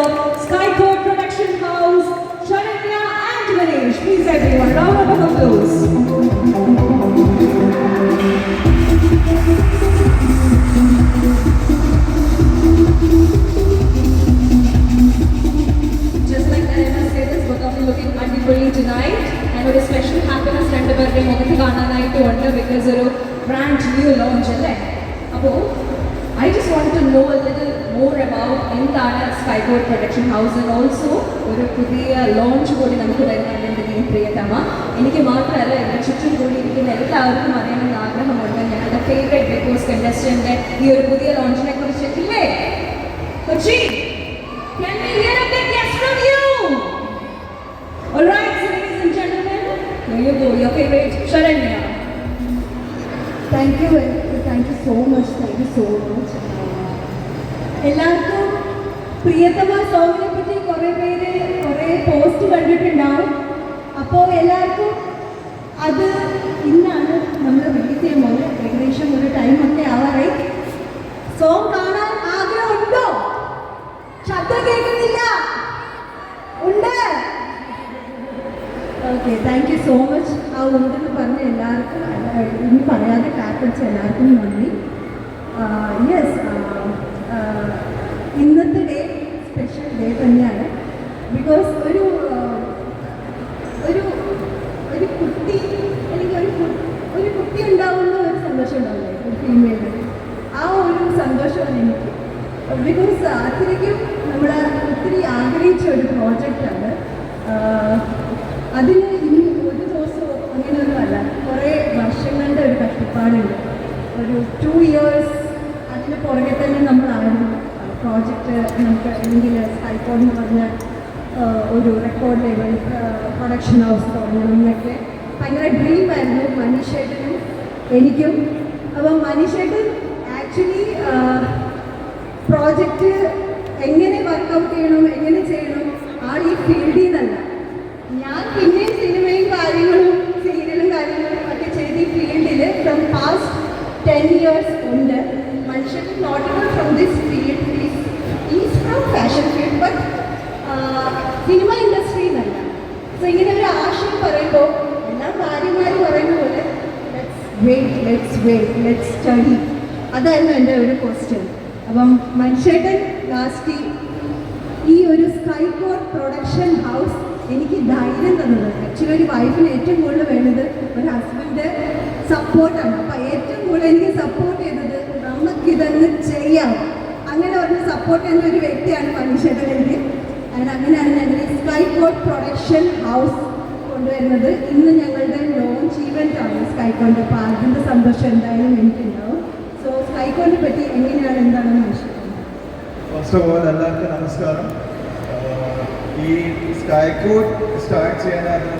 of Skycore Production House, and Ganesh. Please everyone. Just like I must this book looking tonight. And a special happiness, രണ്ട് പേരുടെയും മുഖത്ത് കാണാനായിട്ട് എന്താണ് skyboard production house and also ഒരു പുതിയ launch കൂടി നമുക്ക് തരുന്നുണ്ട് എന്റെ ടീം പ്രിയതമ. എനിക്ക് മാത്രമല്ല എന്റെ ചുറ്റും കൂടി ഇരിക്കുന്ന എല്ലാവർക്കും അറിയണമെന്ന് ആഗ്രഹമുണ്ട്. ഞങ്ങളുടെ ഫേവറേറ്റ് ബിഗ് ബോസ് കണ്ടസ്റ്റന്റെ ഈ ഒരു പുതിയ ലോഞ്ചിനെ കുറിച്ച് ഇല്ലേ Kochi Can we hear a big yes from you? All right, so ladies and gentlemen, here you go, your favorite Sharanya. Thank you thank you so much thank you so much എല്ലാവർക്കും പ്രിയതമ സോങ്ങിനെ പറ്റി കുറെ പേര് കുറെ post കണ്ടിട്ടുണ്ടാവും. അപ്പോ എല്ലാവർക്കും അത് ഇന്നാണ് നമ്മൾ റിലീസ് ചെയ്യാൻ പോകുന്നത്. ഏകദേശം ഒരു ടൈം ഒക്കെ ആവാറായി. സോങ് കാണാൻ ആഗ്രഹമുണ്ടോ? ശബ്ദം കേൾക്കുന്നില്ല. ഉണ്ട്. Okay thank you so much ആ ഉണ്ടെന്ന് പറഞ്ഞ എല്ലാവർക്കും ഇനി പറയാതെ കാപ്പിടിച്ച എല്ലാവർക്കും നന്ദി. യെസ് സ്പെഷ്യൽ തന്നെയാണ്. ബിക്കോസ് ഒരു ഒരു ഒരു കുട്ടി അല്ലെങ്കിൽ ഒരു ഒരു കുട്ടി ഉണ്ടാവുന്ന ഒരു സന്തോഷം ഉണ്ടാവില്ലേ? ഒരു ആ ഒരു സന്തോഷമാണ് എനിക്ക്. ബിക്കോസ് അത്രയ്ക്കും നമ്മൾ ഒത്തിരി ആഗ്രഹിച്ച ഒരു പ്രോജക്റ്റാണ് അതിന് ഇനി ഒരു ദിവസമോ അങ്ങനെയൊന്നുമല്ല. കുറേ വർഷങ്ങളുടെ ഒരു കഷ്ടപ്പാടുണ്ട്. ഒരു ടു ഇയേഴ്സ് നമുക്ക് അല്ലെങ്കിൽ സ്കൈക്കോൺ എന്ന് പറഞ്ഞ ഒരു റെക്കോർഡ് ലെവൽ പ്രൊഡക്ഷൻ ഹൗസ് തുടങ്ങണം എന്നൊക്കെ ഭയങ്കര ഡ്രീമായിരുന്നു മനീഷേട്ടനും എനിക്കും. അപ്പം മനീഷേട്ടൻ ആക്ച്വലി പ്രോജക്റ്റ് എങ്ങനെ വർക്കൗട്ട് ചെയ്യണം എങ്ങനെ ചെയ്യണം ആ ഈ ഫീൽഡിൽ നിന്നല്ല. ഞാൻ പിന്നെയും സിനിമയും കാര്യങ്ങളും സീരിയലും കാര്യങ്ങളും ഒക്കെ ചെയ്ത് ഈ ഫീൽഡിൽ ഫ്രം പാസ്റ്റ് ടെൻ ഇയേഴ്സ് ഉണ്ട്. മനുഷ്യൻ നോട്ട് ഫ്രം ദിസ് ഫീൽഡ് ഇങ്ങനെ ഒരു ആശയം പറയുമ്പോൾ എല്ലാ ഭാര്യമാർ പറയുന്ന പോലെ ലെറ്റ്സ് ലെറ്റ്സ് ലെറ്റ്സ് സ്റ്റഡി അതായിരുന്നു എന്റെ ഒരു ക്വസ്റ്റ്യൻ അപ്പം മനുഷ്യട്ടൻ ലാസ്റ്റ് ഈ ഒരു സ്കൈ കോർ പ്രൊഡക്ഷൻ ഹൗസ് എനിക്ക് ധൈര്യം തന്നത്. ആക്ച്വലി ഒരു വൈഫിന് ഏറ്റവും കൂടുതൽ വേണ്ടത് ഒരു ഹസ്ബൻഡ് സപ്പോർട്ടാണ് അപ്പം ഏറ്റവും കൂടുതൽ എനിക്ക് സപ്പോർട്ട് ചെയ്തത് നമുക്കിതങ്ങ് ചെയ്യാം. അങ്ങനെ പറഞ്ഞ് സപ്പോർട്ട് ചെയ്യുന്ന ഒരു വ്യക്തിയാണ് മനുഷ്യട്ടൻ എനിക്ക്. അങ്ങനെ അങ്ങനെയാണ് ഞങ്ങൾ സ്കൈ കോഡ് പ്രൊഡക്ഷൻ ഹൗസ് കൊണ്ടുവരുന്നത്. ഇന്ന് ഞങ്ങളുടെ ലോഞ്ച് ഈവെന്റ് ആണ് സ്കൈക്കോണിന്റെ അപ്പോൾ അതിന്റെ സന്തോഷം എന്തായാലും എനിക്കുണ്ടാവും. സോ സ്കൈക്കോണിനെ പറ്റി എങ്ങനെയാണ് എന്താണെന്ന് എല്ലാവർക്കും നമസ്കാരം. ഈ സ്കൈ കോഡ് സ്റ്റാർട്ട് ചെയ്യാനായിരുന്നു